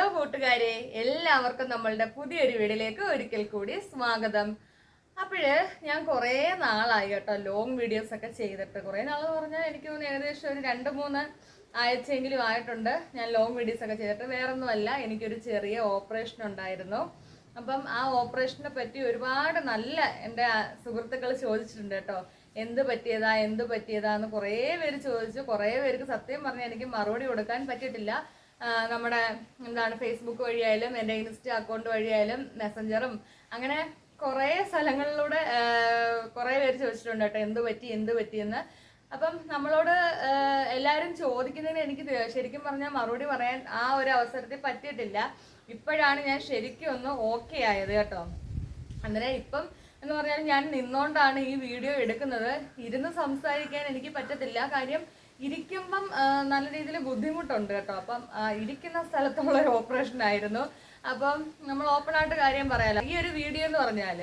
Hello കൂട്ടുകാരെ എല്ലാവർക്കും നമ്മളുടെ പുതിയൊരു വീഡിയോയിലേക്ക് ഒരിക്കൽ കൂടി സ്വാഗതം. അപ്പോഴ് ഞാൻ കുറേ നാളായി കേട്ടോ ലോങ് വീഡിയോസ് ഒക്കെ ചെയ്തിട്ട്. കുറേ നാൾ പറഞ്ഞാൽ എനിക്ക് തോന്നുന്നു ഏകദേശം ഒരു രണ്ട് മൂന്ന് ആഴ്ചയെങ്കിലും ആയിട്ടുണ്ട് ഞാൻ ലോങ് വീഡിയോസ് ഒക്കെ ചെയ്തിട്ട്. വേറൊന്നുമല്ല എനിക്കൊരു ചെറിയ ഓപ്പറേഷൻ ഉണ്ടായിരുന്നു. അപ്പം ആ ഓപ്പറേഷനെ പറ്റി ഒരുപാട് നല്ല എന്റെ സുഹൃത്തുക്കൾ ചോദിച്ചിട്ടുണ്ട് കേട്ടോ. എന്ത് പറ്റിയതാ എന്ത് പറ്റിയതാന്ന് കുറേ പേര് ചോദിച്ചു. കുറേ പേർക്ക് സത്യം പറഞ്ഞാൽ എനിക്ക് മറുപടി കൊടുക്കാൻ പറ്റിയിട്ടില്ല. നമ്മുടെ എന്താണ് ഫേസ്ബുക്ക് വഴിയായാലും എന്റെ ഇൻസ്റ്റ അക്കൗണ്ട് വഴിയായാലും മെസ്സഞ്ചറും അങ്ങനെ കുറേ സ്ഥലങ്ങളിലൂടെ കുറേ പേര് ചോദിച്ചിട്ടുണ്ട് കേട്ടോ എന്ത് പറ്റി എന്ത് പറ്റിയെന്ന് അപ്പം നമ്മളോട് എല്ലാവരും ചോദിക്കുന്നതിന് എനിക്ക് ശരിക്കും പറഞ്ഞാൽ മറുപടി പറയാൻ ആ ഒരു അവസരത്തിൽ പറ്റിയിട്ടില്ല. ഇപ്പോഴാണ് ഞാൻ ശരിക്കും ഒന്ന് ഓക്കെ ആയത് കേട്ടോ. അന്നേരം ഇപ്പം എന്ന് പറഞ്ഞാൽ ഞാൻ നിന്നോണ്ടാണ് ഈ വീഡിയോ എടുക്കുന്നത്. ഇരുന്ന് സംസാരിക്കാൻ എനിക്ക് പറ്റത്തില്ല. കാര്യം ഇരിക്കുമ്പം നല്ല രീതിയിൽ ബുദ്ധിമുട്ടുണ്ട് കേട്ടോ. അപ്പം ഇരിക്കുന്ന സ്ഥലത്തുള്ള ഒരു ഓപ്പറേഷൻ ആയിരുന്നു. അപ്പം നമ്മൾ ഓപ്പൺ ആയിട്ട് കാര്യം പറയാലോ. ഈ ഒരു വീഡിയോ എന്ന് പറഞ്ഞാൽ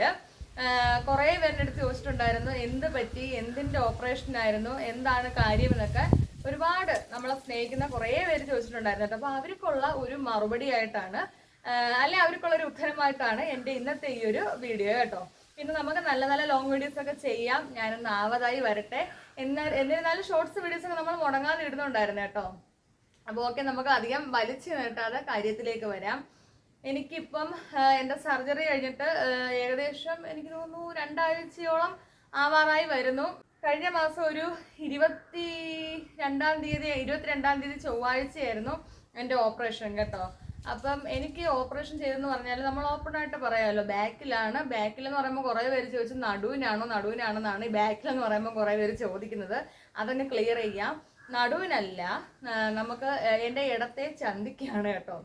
കുറേ പേരുടെ അടുത്ത് ചോദിച്ചിട്ടുണ്ടായിരുന്നു എന്ത് പറ്റി എന്തിന്റെ ഓപ്പറേഷൻ ആയിരുന്നു എന്താണ് കാര്യം എന്നൊക്കെ. ഒരുപാട് നമ്മളെ സ്നേഹിക്കുന്ന കുറേ പേര് ചോദിച്ചിട്ടുണ്ടായിരുന്നു കേട്ടോ. അപ്പോൾ അവർക്കുള്ള ഒരു മറുപടി ആയിട്ടാണ് അല്ലെ അവർക്കുള്ള ഒരു ഉത്തരമായിട്ടാണ് എന്റെ ഇന്നത്തെ ഈ ഒരു വീഡിയോ കേട്ടോ. പിന്നെ നമുക്ക് നല്ല നല്ല ലോങ് വീഡിയോസ് ഒക്കെ ചെയ്യാം. ഞാനൊന്ന് ആവതായി വരട്ടെ. എന്നാൽ എന്നിരുന്നാലും ഷോർട്സ് വീഡിയോസ് ഒക്കെ നമ്മൾ മുടങ്ങാതെ ഇടുന്നുണ്ടായിരുന്നു കേട്ടോ. അപ്പോൾ ഓക്കെ നമുക്ക് അധികം വലിച്ചു നീട്ടാതെ കാര്യത്തിലേക്ക് വരാം. എനിക്കിപ്പം എന്റെ സർജറി കഴിഞ്ഞിട്ട് ഏകദേശം എനിക്ക് തോന്നുന്നു രണ്ടാഴ്ചയോളം ആവാറായി വരുന്നു. കഴിഞ്ഞ മാസം ഒരു ഇരുപത്തി രണ്ടാം തീയതി ഇരുപത്തിരണ്ടാം തീയതി ചൊവ്വാഴ്ചയായിരുന്നു എന്റെ ഓപ്പറേഷൻ കേട്ടോ. അപ്പം എനിക്ക് ഓപ്പറേഷൻ ചെയ്തെന്ന് പറഞ്ഞാൽ നമ്മൾ ഓപ്പൺ ആയിട്ട് പറയാമല്ലോ ബാക്കിലാണ് ബാക്കിലെന്ന് പറയുമ്പോൾ കുറേ പേര് ചോദിച്ചു നടുവിനാണോ നടുവിനാണെന്നാണ് ഈ ബാക്കിലെന്ന് പറയുമ്പോൾ കുറേ പേര് ചോദിക്കുന്നത്. അതങ്ങ് ക്ലിയർ ചെയ്യാം. നടുവിനല്ല നമുക്ക് എന്റെ ഇടത്തെ ചന്തിക്കാണ് കേട്ടോ.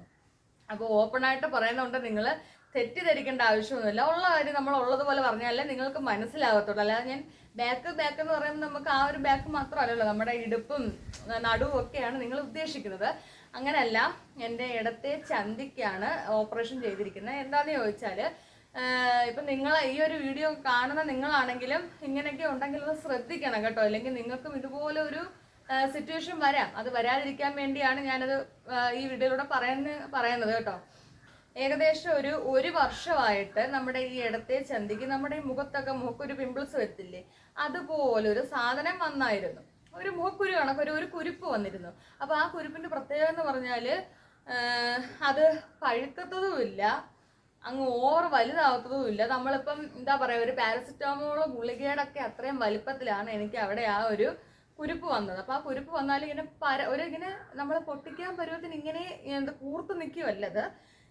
അപ്പോൾ ഓപ്പൺ ആയിട്ട് പറയുന്നതുകൊണ്ട് നിങ്ങൾ തെറ്റിദ്ധരിക്കേണ്ട ആവശ്യമൊന്നുമില്ല. ഉള്ള കാര്യം നമ്മൾ ഉള്ളതുപോലെ പറഞ്ഞാലേ നിങ്ങൾക്ക് മനസ്സിലാകത്തുള്ളൂ അല്ലാതെ ഞാൻ ബാക്ക് ബാക്ക് എന്ന് പറയുമ്പോൾ നമുക്ക് ആ ഒരു ബാക്ക് മാത്രമല്ലല്ലോ നമ്മുടെ ഇടുപ്പും നടുവും ഒക്കെയാണ് നിങ്ങൾ ഉദ്ദേശിക്കുന്നത്. അങ്ങനെയല്ല എന്റെ ഇടത്തെ ചന്തിക്കാണ് ഓപ്പറേഷൻ ചെയ്തിരിക്കുന്നത്. എന്താണെന്ന് ചോദിച്ചാൽ ഇപ്പം നിങ്ങൾ ഈ ഒരു വീഡിയോ കാണുന്ന നിങ്ങളാണെങ്കിലും ഇങ്ങനെയൊക്കെ ഉണ്ടെങ്കിൽ ഒന്ന് ശ്രദ്ധിക്കണം കേട്ടോ. അല്ലെങ്കിൽ നിങ്ങൾക്കും ഇതുപോലെ ഒരു സിറ്റുവേഷൻ വരാം. അത് വരാതിരിക്കാൻ വേണ്ടിയാണ് ഞാനത് ഈ വീഡിയോയിലൂടെ പറയുന്ന പറയുന്നത് കേട്ടോ. ഏകദേശം ഒരു ഒരു വർഷമായിട്ട് നമ്മുടെ ഈ ഇടത്തെ ചന്തിക്ക് നമ്മുടെ മുഖത്തൊക്കെ മുഖക്കൊരു പിമ്പിൾസ് വരത്തില്ലേ? അതുപോലൊരു സാധനം വന്നായിരുന്നു. ഒരു മൂക്കുരു കണക്കൊരു ഒരു കുരുപ്പ് വന്നിരുന്നു. അപ്പൊ ആ കുരുപ്പിന്റെ പ്രത്യേകത എന്ന് പറഞ്ഞാൽ അത് പഴുക്കത്തതുമില്ല അങ്ങ് ഓവർ വലുതാവത്തതും ഇല്ല നമ്മളിപ്പം എന്താ പറയാ ഒരു പാരസിറ്റമോളോ ഗുളികയുടെ ഒക്കെ അത്രയും വലിപ്പത്തിലാണ് എനിക്ക് അവിടെ ആ ഒരു കുരുപ്പ് വന്നത്. അപ്പോൾ ആ കുരുപ്പ് വന്നാൽ ഇങ്ങനെ പര ഒരു ഇങ്ങനെ നമ്മൾ പൊട്ടിക്കാൻ പരുവത്തിന് ഇങ്ങനെ എന്താ കൂർത്ത് നിൽക്കുമല്ലത്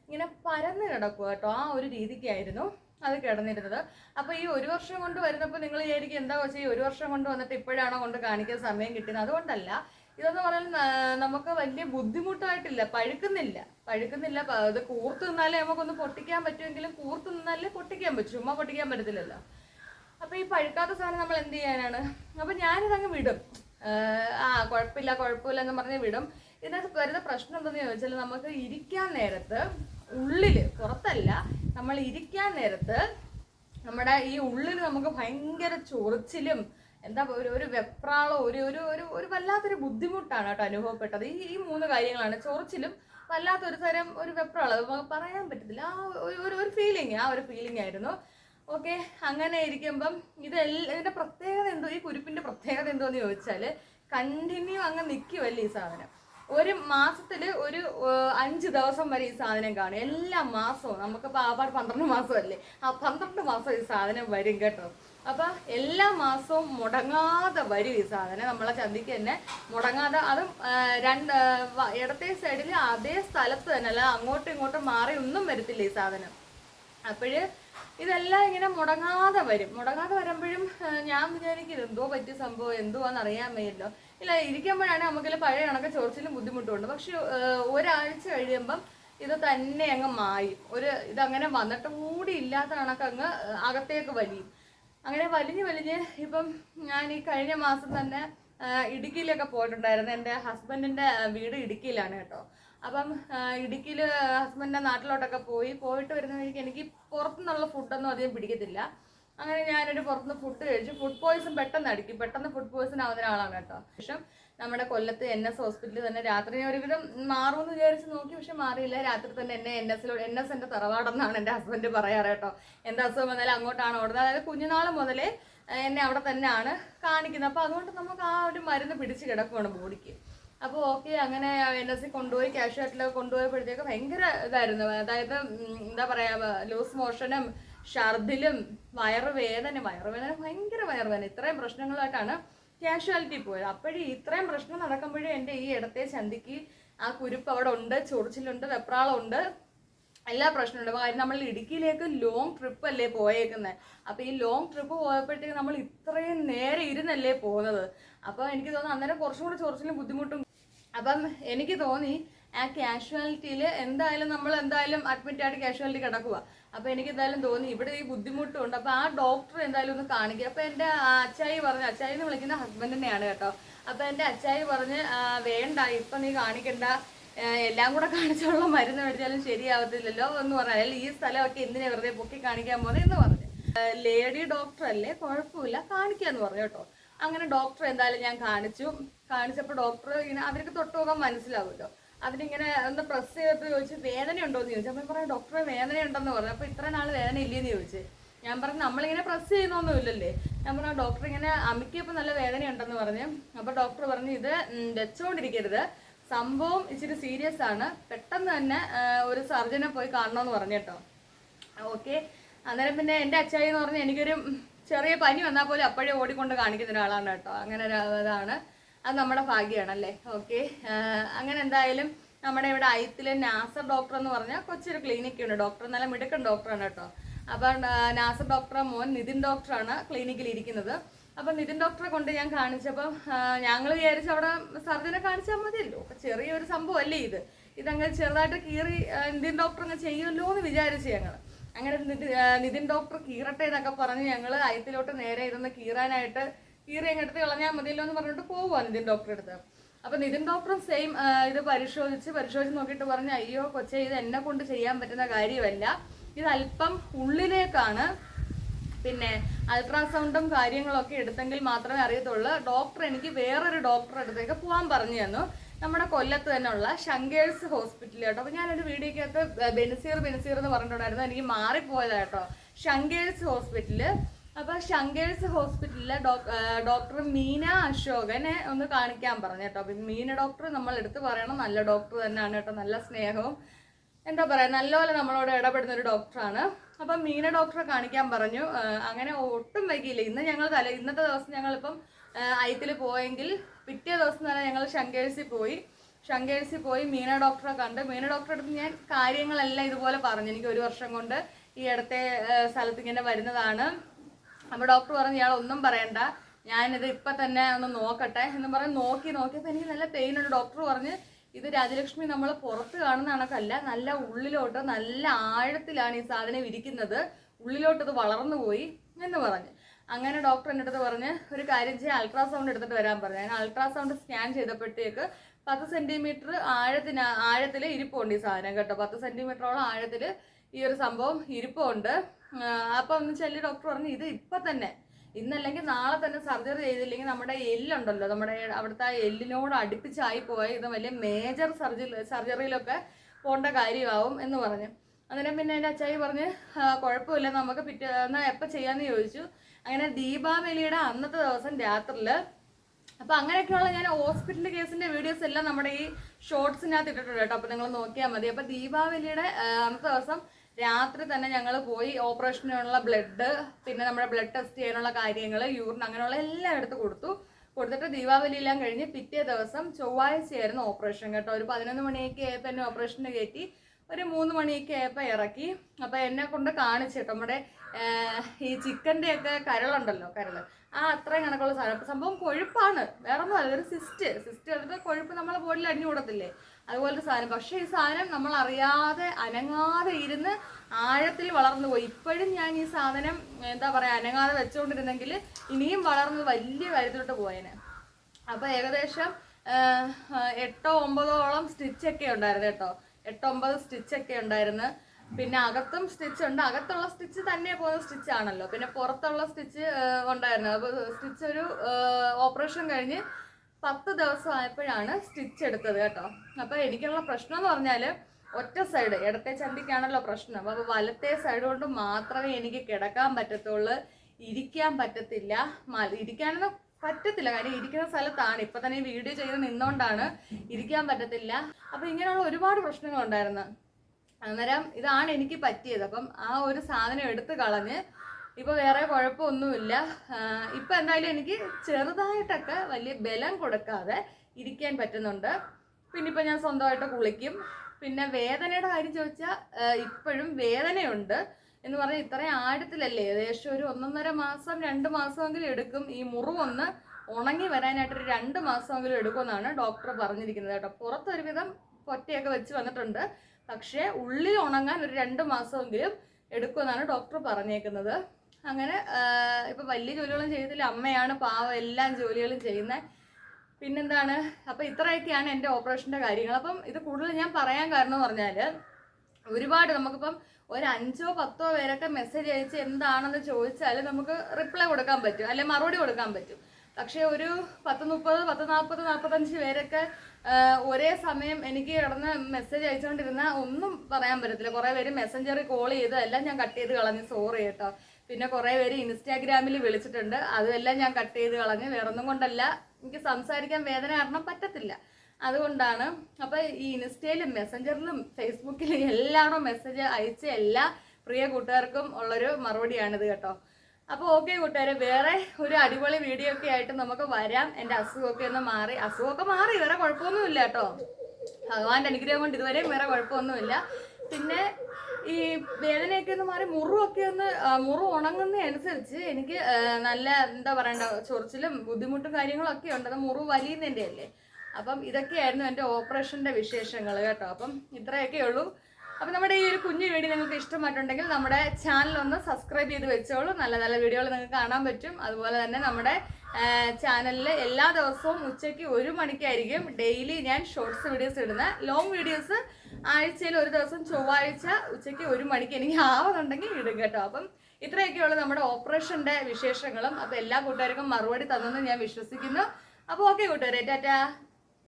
ഇങ്ങനെ പരന്ന് കിടക്കുക കേട്ടോ. ആ ഒരു രീതിക്കായിരുന്നു. അത് കിടന്നിരുന്നത്. അപ്പൊ ഈ ഒരു വർഷം കൊണ്ട് വരുന്നപ്പോൾ നിങ്ങൾ വിചാരിക്കും എന്താ വെച്ചാൽ ഈ ഒരു വർഷം കൊണ്ട് വന്നിട്ട് ഇപ്പോഴാണോ കൊണ്ട് കാണിക്കാൻ സമയം കിട്ടുന്നത്? അതുകൊണ്ടല്ല. ഇതെന്ന് പറഞ്ഞാൽ നമുക്ക് വലിയ ബുദ്ധിമുട്ടായിട്ടില്ല. പഴുക്കുന്നില്ല. പഴുക്കുന്നില്ല. ഇത് കൂർത്ത് നിന്നാലേ നമുക്കൊന്ന് പൊട്ടിക്കാൻ പറ്റുമെങ്കിലും കൂർത്ത് നിന്നാലേ പൊട്ടിക്കാൻ പറ്റും. ചുമ്മാ പൊട്ടിക്കാൻ പറ്റത്തില്ലല്ലോ. അപ്പൊ ഈ പഴുക്കാത്ത സാധനം നമ്മൾ എന്ത് ചെയ്യാനാണ്? അപ്പൊ ഞാനിതങ്ങ് വിടും. ആ കുഴപ്പമില്ല കുഴപ്പമില്ല എന്ന് പറഞ്ഞ് വിടും. ഇതിനകത്ത് വരുന്ന പ്രശ്നം എന്തെന്ന് ചോദിച്ചാൽ നമുക്ക് ഇരിക്കാൻ നേരത്ത് ഉള്ളിൽ പുറത്തല്ല നമ്മൾ ഇരിക്കാൻ നേരത്ത് നമ്മുടെ ഈ ഉള്ളിൽ നമുക്ക് ഭയങ്കര ചൊറിച്ചിലും എന്താ ഒരു ഒരു വെപ്രാളോ ഒരു ഒരു ഒരു ഒരു വല്ലാത്തൊരു ബുദ്ധിമുട്ടാണ് കേട്ടോ അനുഭവപ്പെട്ടത്. ഈ ഈ മൂന്ന് കാര്യങ്ങളാണ്. ചൊറിച്ചിലും വല്ലാത്തൊരു തരം ഒരു വെപ്രാളം. നമുക്ക് പറയാൻ പറ്റത്തില്ല. ആ ഒരു ഒരു ഫീലിംഗ് ആ ഒരു ഫീലിംഗ് ആയിരുന്നു. ഓക്കെ അങ്ങനെ ഇരിക്കുമ്പം ഇതെല്ലാം ഇതിന്റെ പ്രത്യേകത എന്തോ? ഈ കുരുപ്പിന്റെ പ്രത്യേകത എന്തോന്ന് ചോദിച്ചാൽ കണ്ടിന്യൂ അങ്ങ് നിൽക്കുമല്ലേ ഈ സാധനം. ഒരു മാസത്തിൽ ഒരു അഞ്ച് ദിവസം വരെ ഈ സാധനം കാണും. എല്ലാ മാസവും. നമുക്കിപ്പോൾ ആപാട് പന്ത്രണ്ട് മാസമല്ലേ? ആ പന്ത്രണ്ട് മാസം ഈ സാധനം വരും കേട്ടോ. അപ്പൊ എല്ലാ മാസവും മുടങ്ങാതെ വരും ഈ സാധനം. നമ്മളെ ചന്തിക്ക് തന്നെ മുടങ്ങാതെ അതും രണ്ട് ഇടത്തെ സൈഡിൽ അതേ സ്ഥലത്ത് തന്നെ അല്ല അങ്ങോട്ടും ഇങ്ങോട്ടും മാറി ഒന്നും വരത്തില്ല ഈ സാധനം. അപ്പോഴ് ഇതെല്ലാം ഇങ്ങനെ മുടങ്ങാതെ വരും. മുടങ്ങാതെ വരുമ്പോഴും ഞാൻ വിചാരിക്കും എന്തോ പറ്റിയ സംഭവം എന്തുവാന്ന് അറിയാൻ വയ്യല്ലോ ഇല്ല ഇരിക്കുമ്പോഴാണ് നമുക്ക് പഴയ കണക്ക് ചോർച്ചിലും ബുദ്ധിമുട്ടുണ്ട് പക്ഷെ ഒരാഴ്ച കഴിയുമ്പം ഇത് തന്നെ അങ്ങ് മായും. ഒരു ഇതങ്ങനെ വന്നിട്ട് കൂടി ഇല്ലാത്ത കണക്ക് അങ്ങ് അകത്തേക്ക് വലിയും. അങ്ങനെ വലിഞ്ഞ് വലിഞ്ഞ് ഇപ്പം ഞാൻ ഈ കഴിഞ്ഞ മാസം തന്നെ ഇടുക്കിയിലൊക്കെ പോയിട്ടുണ്ടായിരുന്നു. എന്റെ ഹസ്ബൻഡിന്റെ വീട് ഇടുക്കിയിലാണ് കേട്ടോ. അപ്പം ഇടുക്കിയിൽ ഹസ്ബൻഡിന്റെ നാട്ടിലോട്ടൊക്കെ പോയി. പോയിട്ട് വരുന്ന വഴിക്ക് എനിക്ക് പുറത്തുനിന്നുള്ള ഫുഡൊന്നും അധികം പിടിക്കത്തില്ല. അങ്ങനെ ഞാനൊരു പുറത്തുനിന്ന് ഫുഡ് കഴിച്ചു. ഫുഡ് പോയിസൺ പെട്ടെന്ന് അടിക്കും. പെട്ടെന്ന് ഫുഡ് പോയിസൺ ആവുന്ന ഒരാളാണ് കേട്ടോ. ശേഷം നമ്മുടെ കൊല്ലത്ത് എൻ എസ് ഹോസ്പിറ്റലിൽ തന്നെ രാത്രി ഒരുവിധം മാറുമെന്ന് വിചാരിച്ച് നോക്കി പക്ഷെ മാറിയില്ല. രാത്രി തന്നെ എന്നെ എൻ എസിലോട് എൻ എസ് എന്റെ തറവാടെന്നാണ് എന്റെ ഹസ്ബൻഡ് പറയാറ് കേട്ടോ. എന്താ അസുഖം വന്നാലും അങ്ങോട്ടാണ് ഓടുന്നത്. അതായത് കുഞ്ഞുനാൾ മുതലേ എന്നെ അവിടെ തന്നെയാണ് കാണിക്കുന്നത്. അപ്പോൾ അതുകൊണ്ട് നമുക്ക് ആ ഒരു മരുന്ന് പിടിച്ച് കിടക്കുവാണ് ബോഡിക്ക്. അപ്പോൾ ഓക്കെ അങ്ങനെ എൻ എസ് സി കൊണ്ടുപോയി ആയിട്ടുള്ള കൊണ്ടുപോയപ്പോഴത്തേക്ക് ഭയങ്കര ഇതായിരുന്നു. അതായത് എന്താ പറയുക ലൂസ് മോഷനും ഛർദിലും വയറുവേദന വയറുവേദന ഭയങ്കര വയറുവേദന. ഇത്രയും പ്രശ്നങ്ങളായിട്ടാണ് ക്യാഷ്വാലിറ്റി പോയത്. അപ്പോഴേ ഇത്രയും പ്രശ്നം നടക്കുമ്പോഴേ എന്റെ ഈ ഇടത്തെ ചന്തിക്ക് ആ കുരുപ്പ് അവിടെ ഉണ്ട് ചൊറിച്ചിലുണ്ട് വെപ്രാളമുണ്ട്. എല്ലാ പ്രശ്നമുണ്ട് കാര്യം നമ്മൾ ഇടുക്കിയിലേക്ക് ലോങ് ട്രിപ്പ് അല്ലേ പോയേക്കുന്നത് അപ്പോൾ ഈ ലോങ് ട്രിപ്പ് പോയപ്പോഴത്തേക്ക് നമ്മൾ ഇത്രയും നേരെ ഇരുന്നല്ലേ പോകുന്നത് അപ്പോൾ എനിക്ക് തോന്നുന്നു അന്നേരം കുറച്ചും കൂടെ ചൊറിച്ചിലും ബുദ്ധിമുട്ടും. അപ്പം എനിക്ക് തോന്നി ആ കാഷ്വാലിറ്റിയിൽ എന്തായാലും നമ്മൾ എന്തായാലും അഡ്മിറ്റ് ആയിട്ട് കാഷ്വാലിറ്റി കിടക്കുക അപ്പോൾ എനിക്ക് എന്തായാലും തോന്നി. ഇവിടെ ഈ ബുദ്ധിമുട്ടുണ്ട്. അപ്പൊ ആ ഡോക്ടർ എന്തായാലും ഒന്ന് കാണിക്കുക അപ്പൊ എന്റെ അച്ചായി പറഞ്ഞു അച്ചായി എന്ന് വിളിക്കുന്ന തന്നെയാണ് കേട്ടോ. അപ്പൊ എന്റെ അച്ചായി പറഞ്ഞ് "ആ, വേണ്ട ഇപ്പൊ നീ കാണിക്കണ്ട. എല്ലാം കൂടെ കാണിച്ചുള്ള മരുന്ന് മേടിച്ചാലും ശരിയാവത്തില്ലല്ലോ എന്ന് പറഞ്ഞാൽ ഈ സ്ഥലമൊക്കെ എന്തിനാ വെറുതെ പൊക്കി കാണിക്കാൻ പോകുന്നത് എന്ന് പറഞ്ഞു. ലേഡി ഡോക്ടർ അല്ലേ? കുഴപ്പമില്ല. കാണിക്കാന്ന് പറഞ്ഞു കേട്ടോ. അങ്ങനെ ഡോക്ടർ എന്തായാലും ഞാൻ കാണിച്ചു. കാണിച്ചപ്പോൾ ഡോക്ടർ ഇങ്ങനെ അവർക്ക് തൊട്ടുപോകാൻ മനസ്സിലാവുമല്ലോ. അവരിങ്ങനെ ഒന്ന് പ്രസ് ചെയ്തപ്പോൾ ചോദിച്ചു വേദന ഉണ്ടോ എന്ന് ചോദിച്ചു. അപ്പം പറഞ്ഞു ഡോക്ടറെ വേദന ഉണ്ടെന്ന് പറഞ്ഞു. അപ്പോൾ ഇത്ര നാൾ വേദന ഇല്ലയെന്ന് ചോദിച്ചു. ഞാൻ പറഞ്ഞു നമ്മളിങ്ങനെ പ്രസ് ചെയ്യുന്നൊന്നും ഇല്ലല്ലേ? ഞാൻ പറഞ്ഞു ഡോക്ടർ ഇങ്ങനെ അമിക്കിയപ്പോൾ നല്ല വേദന ഉണ്ടെന്ന് പറഞ്ഞു. അപ്പോൾ ഡോക്ടർ പറഞ്ഞു ഇത് വെച്ചുകൊണ്ടിരിക്കരുത് സംഭവം ഇച്ചിരി സീരിയസ് ആണ്. പെട്ടെന്ന് തന്നെ ഒരു സർജനെ പോയി കാണണമെന്ന് പറഞ്ഞു കേട്ടോ. ഓക്കെ. അന്നേരം പിന്നെ എന്റെ അച്ചായി എന്ന് പറഞ്ഞാൽ എനിക്കൊരു ചെറിയ പനി വന്നാൽ പോലും അപ്പോഴേ ഓടിക്കൊണ്ട് കാണിക്കുന്ന ഒരാളാണ് കേട്ടോ. അങ്ങനെ ഒരു ഇതാണ്. അത് നമ്മുടെ ഭാഗ്യമാണല്ലേ? ഓക്കെ അങ്ങനെ എന്തായാലും നമ്മുടെ ഇവിടെ അയത്തിലെ നാസർ ഡോക്ടർ എന്ന് പറഞ്ഞാൽ കൊച്ചൊരു ക്ലിനിക്ക് ഉണ്ട്. ഡോക്ടർ നല്ല മിടുക്കൻ ഡോക്ടറാണ് കേട്ടോ. അപ്പം നാസർ ഡോക്ടറെ മോൻ നിതിൻ ഡോക്ടറാണ് ക്ലിനിക്കിൽ ഇരിക്കുന്നത്. അപ്പം നിതിൻ ഡോക്ടറെ കൊണ്ട് ഞാൻ കാണിച്ചപ്പം ഞങ്ങൾ വിചാരിച്ചു അവിടെ സർജനെ കാണിച്ചാൽ മതിയല്ലോ. അപ്പം ചെറിയൊരു സംഭവം അല്ലേ ഇത്. ഇതങ്ങ് ചെറുതായിട്ട് കീറി നിതിൻ ഡോക്ടർ അങ്ങ് ചെയ്യുമല്ലോ എന്ന് വിചാരിച്ചു ഞങ്ങൾ അങ്ങനെ നിതി- നിതിൻ ഡോക്ടർ കീറട്ടെ എന്നൊക്കെ പറഞ്ഞ് ഞങ്ങൾ അയത്തിലോട്ട് നേരെ ഇതൊന്ന് കീറാനായിട്ട് കീറി രംഗത്ത് കളഞ്ഞാൽ മതിയല്ലോ എന്ന് പറഞ്ഞിട്ട് പോവുക നിതിൻ ഡോക്ടറെ അടുത്ത്. അപ്പൊ നിതിൻ ഡോക്ടറും സെയിം ഇത് പരിശോധിച്ച് പരിശോധിച്ച് നോക്കിയിട്ട് പറഞ്ഞു അയ്യോ കൊച്ചെ ഇത് എന്നെ കൊണ്ട് ചെയ്യാൻ പറ്റുന്ന കാര്യമല്ല. ഇത് അല്പം ഉള്ളിലേക്കാണ്. പിന്നെ അൾട്രാസൗണ്ടും കാര്യങ്ങളൊക്കെ എടുത്തെങ്കിൽ മാത്രമേ അറിയത്തുള്ളൂ. ഡോക്ടർ എനിക്ക് വേറൊരു ഡോക്ടറെ അടുത്തേക്ക് പോകാൻ പറഞ്ഞു തന്നു. നമ്മുടെ കൊല്ലത്ത് തന്നെയുള്ള ശങ്കേഴ്സ് ഹോസ്പിറ്റലിൽ കേട്ടോ. അപ്പൊ ഞാനൊരു വീഡിയോക്കകത്ത് ബെനസീർ ബെനസീർ എന്ന് പറഞ്ഞിട്ടുണ്ടായിരുന്നു. എനിക്ക് മാറിപ്പോയതായിട്ടോ ശങ്കേഴ്സ് ഹോസ്പിറ്റൽ അപ്പൊ ശങ്കേഴ്സ് ഹോസ്പിറ്റലിലെ ഡോക്ടർ മീന അശോകനെ ഒന്ന് കാണിക്കാൻ പറഞ്ഞു കേട്ടോ. മീന ഡോക്ടർ നമ്മൾ എടുത്ത് പറയണം. നല്ല ഡോക്ടർ തന്നെയാണ് കേട്ടോ. നല്ല സ്നേഹവും. എന്താ പറയാ നല്ലപോലെ നമ്മളോട് ഇടപെടുന്ന ഒരു ഡോക്ടറാണ്. അപ്പൊ മീന ഡോക്ടറെ കാണിക്കാൻ പറഞ്ഞു. അങ്ങനെ ഒട്ടും വൈകിയില്ല. ഇന്ന് ഞങ്ങൾ തല ഇന്നത്തെ ദിവസം ഞങ്ങളിപ്പം അയത്തിൽ പോയെങ്കിൽ പിറ്റേ ദിവസം തന്നെ ഞങ്ങൾ ശങ്കേഴ്സിൽ പോയി. ശങ്കേഴ്സിൽ പോയി മീന ഡോക്ടറെ കണ്ട്. മീന ഡോക്ടറെ അടുത്ത് ഞാൻ കാര്യങ്ങളെല്ലാം ഇതുപോലെ പറഞ്ഞു. എനിക്ക് ഒരു വർഷം കൊണ്ട് ഈ അടുത്തെ സ്ഥലത്ത് ഇങ്ങനെ വരുന്നതാണ്. അപ്പോൾ ഡോക്ടർ പറഞ്ഞു ഇയാൾ ഒന്നും പറയണ്ട. ഞാനിത് ഇപ്പം തന്നെ ഒന്ന് നോക്കട്ടെ എന്ന് പറഞ്ഞ് നോക്കി നോക്കിയപ്പോൾ എനിക്ക് നല്ല പെയിൻ ഉണ്ട്. ഡോക്ടർ പറഞ്ഞ് ഇത് രാജലക്ഷ്മി നമ്മൾ പുറത്ത് കാണുന്ന കണക്കല്ല നല്ല ഉള്ളിലോട്ട് നല്ല ആഴത്തിലാണ് ഈ സാധനം ഇരിക്കുന്നത്. ഉള്ളിലോട്ട് ഇത് വളർന്നു പോയി എന്ന് പറഞ്ഞു. അങ്ങനെ ഡോക്ടർ എന്റെ അടുത്ത് പറഞ്ഞ് ഒരു കാര്യം ചെയ്യാൻ അൾട്രാസൗണ്ട് എടുത്തിട്ട് വരാൻ പറഞ്ഞു. ഞാൻ അൾട്രാസൗണ്ട് സ്കാൻ ചെയ്തപ്പോഴത്തേക്ക് പത്ത് സെന്റിമീറ്റർ ആഴത്തിന് ആഴത്തിൽ ഇരിപ്പുണ്ട് ഈ സാധനം കേട്ടോ. പത്ത് സെന്റിമീറ്ററോളം ആഴത്തിൽ ഈ ഒരു സംഭവം ഇരിപ്പുണ്ട്. അപ്പം എന്ന് വെച്ചാൽ ഡോക്ടർ പറഞ്ഞു ഇത് ഇപ്പം തന്നെ. ഇന്നല്ലെങ്കിൽ നാളെ തന്നെ സർജറി ചെയ്തില്ലെങ്കിൽ നമ്മുടെ എല്ലുണ്ടല്ലോ നമ്മുടെ അവിടുത്തെ എല്ലിനോട് അടുപ്പിച്ചായി പോയ ഇത് വലിയ മേജർ സർജറി സർജറിയിലൊക്കെ പോകേണ്ട കാര്യമാവും എന്ന് പറഞ്ഞു. അന്നേരം പിന്നെ എന്റെ അച്ചായി പറഞ്ഞ് കുഴപ്പമില്ല നമുക്ക് പിറ്റേ എന്നാൽ എപ്പോൾ ചെയ്യാമെന്ന് ചോദിച്ചു. അങ്ങനെ ദീപാവലിയുടെ അന്നത്തെ ദിവസം രാത്രിയിൽ അപ്പൊ അങ്ങനെയൊക്കെയുള്ള ഞാൻ ഹോസ്പിറ്റൽ കേസിന്റെ വീഡിയോസ് എല്ലാം നമ്മുടെ ഈ ഷോർട്സിനകത്ത് ഇട്ടിട്ടുണ്ട് കേട്ടോ അപ്പൊ നിങ്ങൾ നോക്കിയാൽ മതി. അപ്പൊ ദീപാവലിയുടെ അന്നത്തെ ദിവസം രാത്രി തന്നെ ഞങ്ങൾ പോയി ഓപ്പറേഷനുള്ള ബ്ലഡ് പിന്നെ നമ്മുടെ ബ്ലഡ് ടെസ്റ്റ് ചെയ്യാനുള്ള കാര്യങ്ങൾ യൂറിൻ അങ്ങനെയുള്ള എല്ലാം എടുത്ത് കൊടുത്തു. കൊടുത്തിട്ട് ദീപാവലി എല്ലാം കഴിഞ്ഞ് പിറ്റേ ദിവസം ചൊവ്വാഴ്ചയായിരുന്നു ഓപ്പറേഷൻ കേട്ടോ. ഒരു പതിനൊന്ന് മണിയൊക്കെ ആയപ്പോൾ എന്നെ ഓപ്പറേഷന് കയറ്റി ഒരു മൂന്ന് മണിയൊക്കെ ആയപ്പോൾ ഇറക്കി. അപ്പോൾ എന്നെ കൊണ്ട് കാണിച്ചു കേട്ടോ. നമ്മുടെ ഈ ചിക്കന്റെ ഒക്കെ കരളുണ്ടല്ലോ കരൾ. ആ അത്രയും കണക്കുള്ള സാധനം. സംഭവം കൊഴുപ്പാണ്. വേറെ ഒന്നും അതൊരു സിസ്റ്റ് സിസ്റ്റ് അതിന്റെ കൊഴുപ്പ് നമ്മളെ ബോഡിയിൽ അടിഞ്ഞു കൂടത്തില്ലേ? അതുപോലത്തെ സാധനം. പക്ഷേ ഈ സാധനം നമ്മൾ അറിയാതെ അനങ്ങാതെ ഇരുന്ന് ആഴത്തിൽ വളർന്നു പോയി. ഇപ്പോഴും ഞാൻ ഈ സാധനം എന്താ പറയുക അനങ്ങാതെ വെച്ചുകൊണ്ടിരുന്നെങ്കിൽ ഇനിയും വളർന്ന് വലിയ കാര്യത്തിലോട്ട് പോയേനെ. അപ്പോൾ ഏകദേശം എട്ടോ ഒമ്പതോളം സ്റ്റിച്ചൊക്കെ ഉണ്ടായിരുന്നു കേട്ടോ. എട്ടൊമ്പത് സ്റ്റിച്ചൊക്കെ ഉണ്ടായിരുന്നു. പിന്നെ അകത്തും സ്റ്റിച്ച് ഉണ്ട്. അകത്തുള്ള സ്റ്റിച്ച് തന്നെ പോകുന്ന സ്റ്റിച്ച് ആണല്ലോ. പിന്നെ പുറത്തുള്ള സ്റ്റിച്ച് ഉണ്ടായിരുന്നു. അപ്പോൾ സ്റ്റിച്ച് ഒരു ഓപ്പറേഷൻ കഴിഞ്ഞ് പത്ത് ദിവസം ആയപ്പോഴാണ് സ്റ്റിച്ച് എടുത്തത് കേട്ടോ. അപ്പോൾ എനിക്കുള്ള പ്രശ്നം എന്ന് പറഞ്ഞാൽ ഒറ്റ സൈഡ് ഇടത്തെ ചന്തിക്കാണല്ലോ പ്രശ്നം. അപ്പോൾ വലത്തെ സൈഡ് കൊണ്ട് മാത്രമേ എനിക്ക് കിടക്കാൻ പറ്റത്തുള്ളൂ ഇരിക്കാൻ പറ്റത്തില്ല ഇരിക്കാനൊന്നും പറ്റത്തില്ല. കാര്യം ഇരിക്കുന്ന സ്ഥലത്താണ്. ഇപ്പൊ തന്നെ വീഡിയോ ചെയ്ത് നിന്നുകൊണ്ടാണ് ഇരിക്കാൻ പറ്റത്തില്ല. അപ്പോൾ ഇങ്ങനെയുള്ള ഒരുപാട് പ്രശ്നങ്ങളുണ്ടായിരുന്നു. അന്നേരം ഇതാണ് എനിക്ക് പറ്റിയത്. അപ്പം ആ ഒരു സാധനം എടുത്ത് കളഞ്ഞ് ഇപ്പൊ വേറെ കുഴപ്പമൊന്നുമില്ല. ഇപ്പം എന്തായാലും എനിക്ക് ചെറുതായിട്ടൊക്കെ വലിയ ബലം കൊടുക്കാതെ ഇരിക്കാൻ പറ്റുന്നുണ്ട്. പിന്നെ ഇപ്പൊ ഞാൻ സ്വന്തമായിട്ട് കുളിക്കും. പിന്നെ വേദനയുടെ കാര്യം ചോദിച്ചാൽ ഇപ്പോഴും വേദനയുണ്ട് എന്ന് പറഞ്ഞാൽ ഇത്രയും ആഴത്തിലല്ലേ? ഏകദേശം ഒരു ഒന്നൊന്നര മാസം രണ്ട് മാസമെങ്കിലും എടുക്കും. ഈ മുറിവൊന്ന് ഉണങ്ങി വരാനായിട്ട് ഒരു രണ്ട് മാസമെങ്കിലും എടുക്കുമെന്നാണ് ഡോക്ടർ പറഞ്ഞിരിക്കുന്നത് കേട്ടോ. പുറത്തൊരുവിധം പൊറ്റയൊക്കെ വെച്ച് വന്നിട്ടുണ്ട്. പക്ഷേ ഉള്ളിൽ ഉണങ്ങാൻ ഒരു രണ്ട് മാസമെങ്കിലും എടുക്കുമെന്നാണ് ഡോക്ടർ പറഞ്ഞേക്കുന്നത്. അങ്ങനെ ഇപ്പം വലിയ ജോലികളും ചെയ്തില്ല അമ്മയാണ് പാവം എല്ലാം ജോലികളും ചെയ്യുന്നത് പിന്നെന്താണ്? അപ്പോൾ ഇത്രയൊക്കെയാണ് എന്റെ ഓപ്പറേഷന്റെ കാര്യങ്ങൾ. അപ്പം ഇത് കൂടുതൽ ഞാൻ പറയാൻ കാരണം എന്ന് പറഞ്ഞാൽ ഒരുപാട് നമുക്കിപ്പം ഒരു അഞ്ചോ പത്തോ പേരൊക്കെ മെസ്സേജ് അയച്ച് എന്താണെന്ന് ചോദിച്ചാൽ നമുക്ക് റിപ്ലൈ കൊടുക്കാൻ പറ്റും. അല്ലെ മറുപടി കൊടുക്കാൻ പറ്റും. പക്ഷേ ഒരു പത്ത് മുപ്പത് പത്ത് നാൽപ്പത് നാൽപ്പത്തഞ്ച് പേരൊക്കെ ഒരേ സമയം എനിക്ക് കിടന്ന് മെസ്സേജ് അയച്ചുകൊണ്ടിരുന്ന ഒന്നും പറയാൻ പറ്റത്തില്ല. കുറേ പേര് മെസ്സഞ്ചറിൽ കോൾ ചെയ്ത് എല്ലാം ഞാൻ കട്ട് ചെയ്ത് കളഞ്ഞ്. സോറി കേട്ടോ. പിന്നെ കുറേ പേര് ഇൻസ്റ്റാഗ്രാമിൽ വിളിച്ചിട്ടുണ്ട്. അതെല്ലാം ഞാൻ കട്ട് ചെയ്ത് കളഞ്ഞ്. വേറൊന്നും കൊണ്ടല്ല. എനിക്ക് സംസാരിക്കാൻ വേദന കാരണം പറ്റത്തില്ല. അതുകൊണ്ടാണ്. അപ്പോൾ ഈ ഇൻസ്റ്റയിലും മെസ്സഞ്ചറിലും ഫേസ്ബുക്കിലും എല്ലാവരും മെസ്സേജ് അയച്ച എല്ലാ പ്രിയ കൂട്ടുകാർക്കും ഉള്ളൊരു മറുപടിയാണിത് കേട്ടോ. അപ്പോൾ ഓക്കെ കൂട്ടുകാരെ വേറെ ഒരു അടിപൊളി വീഡിയോ ഒക്കെ ആയിട്ട് നമുക്ക് വരാം. എന്റെ അസുഖമൊക്കെ ഒന്ന് മാറി. അസുഖമൊക്കെ മാറി വേറെ കുഴപ്പമൊന്നുമില്ല കേട്ടോ. ഭഗവാന്റെ അനുഗ്രഹം കൊണ്ട് ഇതുവരെയും വേറെ കുഴപ്പമൊന്നുമില്ല. പിന്നെ ഈ വേദനയൊക്കെ ഒന്ന് മാറി മുറിവൊക്കെ ഒന്ന് ഉണങ്ങുന്ന അനുസരിച്ച് എനിക്ക് നല്ല എന്താ പറയണ്ട ചൊറിച്ചിലും ബുദ്ധിമുട്ടും കാര്യങ്ങളും ഒക്കെ ഉണ്ട്. അത് മുറിവ് വലിയുന്നതിന്റെ അല്ലേ അപ്പം ഇതൊക്കെയായിരുന്നു എന്റെ ഓപ്പറേഷന്റെ വിശേഷങ്ങൾ കേട്ടോ. അപ്പം ഇത്രയൊക്കെ ഉള്ളൂ. അപ്പം നമ്മുടെ ഈ ഒരു കുഞ്ഞു വീഡിയോ നിങ്ങൾക്ക് ഇഷ്ടമായിട്ടുണ്ടെങ്കിൽ നമ്മുടെ ചാനൽ ഒന്ന് സബ്സ്ക്രൈബ് ചെയ്ത് വെച്ചോളൂ. നല്ല നല്ല വീഡിയോകൾ നിങ്ങൾക്ക് കാണാൻ പറ്റും. അതുപോലെ തന്നെ നമ്മുടെ ചാനലിൽ എല്ലാ ദിവസവും ഉച്ചയ്ക്ക് ഒരു മണിക്കായിരിക്കും ഡെയിലി ഞാൻ ഷോർട്സ് വീഡിയോസ് ഇടുന്നത് ലോങ് വീഡിയോസ് ആഴ്ചയിൽ ഒരു ദിവസം ചൊവ്വാഴ്ച ഉച്ചയ്ക്ക് ഒരു മണിക്ക് എനിക്ക് ആവുന്നുണ്ടെങ്കിൽ ഇടും കേട്ടോ. അപ്പം ഇത്രയൊക്കെയുള്ള നമ്മുടെ ഓപ്പറേഷന്റെ വിശേഷങ്ങളും. അപ്പോൾ എല്ലാ കൂട്ടുകാർക്കും മറുപടി തന്നെന്ന് ഞാൻ വിശ്വസിക്കുന്നു. അപ്പോൾ ഓക്കെ കൂട്ടുകാരെ ടാറ്റാ.